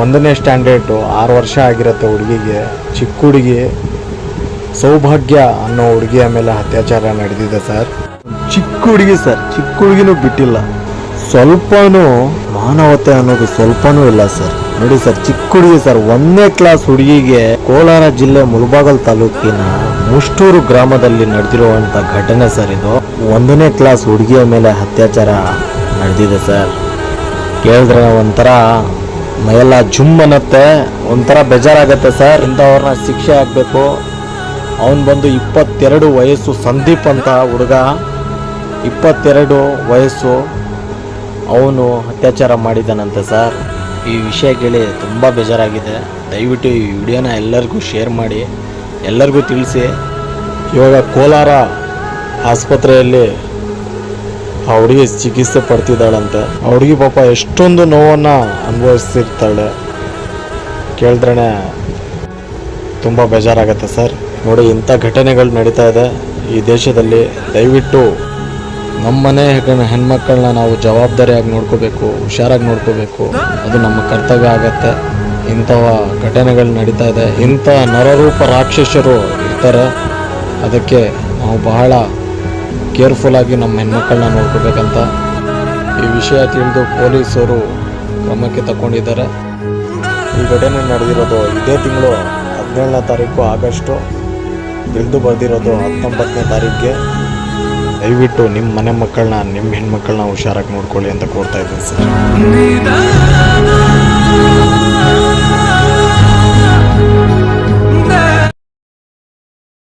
ಒಂದನೇ ಸ್ಟ್ಯಾಂಡರ್ಡು ಆರು ವರ್ಷ ಆಗಿರುತ್ತೆ ಹುಡುಗಿಗೆ, ಚಿಕ್ಕ ಹುಡುಗಿ. ಸೌಭಾಗ್ಯ ಅನ್ನೋ ಹುಡುಗಿಯ ಮೇಲೆ ಅತ್ಯಾಚಾರ ನಡೆದಿದೆ ಸರ್. ಚಿಕ್ಕ ಹುಡುಗಿ ಸರ್, ಚಿಕ್ಕ ಹುಡುಗಿನೂ ಬಿಟ್ಟಿಲ್ಲ. ಸ್ವಲ್ಪನೂ ಮಾನವತೆ ಅನ್ನೋದು ಸ್ವಲ್ಪನೂ ಇಲ್ಲ ಸರ್. ನೋಡಿ ಸರ್, ಚಿಕ್ಕ ಹುಡುಗಿ ಸರ್, ಒಂದನೇ ಕ್ಲಾಸ್ ಹುಡುಗಿಗೆ ಕೋಲಾರ ಜಿಲ್ಲೆ ಮುಳಬಾಗಲ್ ತಾಲೂಕಿನ ಮುಷ್ಟೂರು ಗ್ರಾಮದಲ್ಲಿ ನಡೆದಿರುವಂತ ಘಟನೆ ಸರ್ ಇದು. ಒಂದನೇ ಕ್ಲಾಸ್ ಹುಡುಗಿಯ ಮೇಲೆ ಅತ್ಯಾಚಾರ ನಡೆದಿದೆ ಸರ್. ಕೇಳಿದ್ರೆ ಒಂಥರ ಮೈಯೆಲ್ಲ ಜುಮ್ ಅನ್ನತ್ತೆ ಒಂಥರ ಬೇಜಾರಾಗತ್ತೆ ಸರ್. ಇಂಥವ್ರನ್ನ ಶಿಕ್ಷೆ ಆಗಬೇಕು. ಅವನು ಬಂದು ಇಪ್ಪತ್ತೆರಡು ವಯಸ್ಸು ಸಂದೀಪ್ ಅಂತ ಹುಡುಗ. ಇಪ್ಪತ್ತೆರಡು ವಯಸ್ಸು. ಅವನು ಅತ್ಯಾಚಾರ ಮಾಡಿದ್ದಾನಂತೆ ಸರ್. ಈ ವಿಷಯ ಕೇಳಿ ತುಂಬ ಬೇಜಾರಾಗಿದೆ. ದಯವಿಟ್ಟು ಈ ವಿಡಿಯೋನ ಎಲ್ಲರಿಗೂ ಶೇರ್ ಮಾಡಿ. ಎಲ್ಲರಿಗೂ ತಿಳಿಸಿ. ಇವಾಗ ಕೋಲಾರ ಆಸ್ಪತ್ರೆಯಲ್ಲಿ ಆ ಹುಡುಗಿ ಚಿಕಿತ್ಸೆ ಪಡ್ತಿದ್ದಾಳಂತೆ. ಆ ಹುಡುಗಿ ಪಾಪ ಎಷ್ಟೊಂದು ನೋವನ್ನು ಅನುಭವಿಸ್ತಿರ್ತಾಳೆ. ಕೇಳಿದ್ರೆ ತುಂಬ ಬೇಜಾರಾಗತ್ತೆ ಸರ್. ನೋಡಿ, ಇಂಥ ಘಟನೆಗಳು ನಡೀತಾ ಇದೆ ಈ ದೇಶದಲ್ಲಿ. ದಯವಿಟ್ಟು ನಮ್ಮನೆ ಹೆಣ್ಮಕ್ಕಳನ್ನ ನಾವು ಜವಾಬ್ದಾರಿಯಾಗಿ ನೋಡ್ಕೋಬೇಕು, ಹುಷಾರಾಗಿ ನೋಡ್ಕೋಬೇಕು. ಅದು ನಮ್ಮ ಕರ್ತವ್ಯ ಆಗತ್ತೆ. ಇಂಥವ ಘಟನೆಗಳು ನಡೀತಾ ಇದೆ. ಇಂಥ ನರರೂಪ ರಾಕ್ಷಸರು ಇರ್ತಾರೆ. ಅದಕ್ಕೆ ನಾವು ಬಹಳ ಕೇರ್ಫುಲ್ಲಾಗಿ ನಮ್ಮ ಹೆಣ್ಮಕ್ಕಳನ್ನ ನೋಡ್ಕೋಬೇಕಂತ ಈ ವಿಷಯ ತಿಳಿದು ಪೊಲೀಸರು ಕ್ರಮಕ್ಕೆ ತಗೊಂಡಿದ್ದಾರೆ ಈ ಘಟನೆ ನಡೆದಿರೋದು ಇದೇ ತಿಂಗಳು ಹದಿನೇಳನೇ ತಾರೀಕು ಆಗಸ್ಟು. ತಿಳಿದು ಬರೆದಿರೋದು ಹತ್ತೊಂಬತ್ತನೇ ತಾರೀಕಿಗೆ. ದಯವಿಟ್ಟು ನಿಮ್ಮ ಮನೆ ಮಕ್ಕಳನ್ನ, ನಿಮ್ಮ ಹೆಣ್ಮಕ್ಕಳನ್ನ ಹುಷಾರಾಗಿ ನೋಡ್ಕೊಳ್ಳಿ ಅಂತ ಕೋರ್ತಾ ಇದ್ದೀನಿ ಸರ್.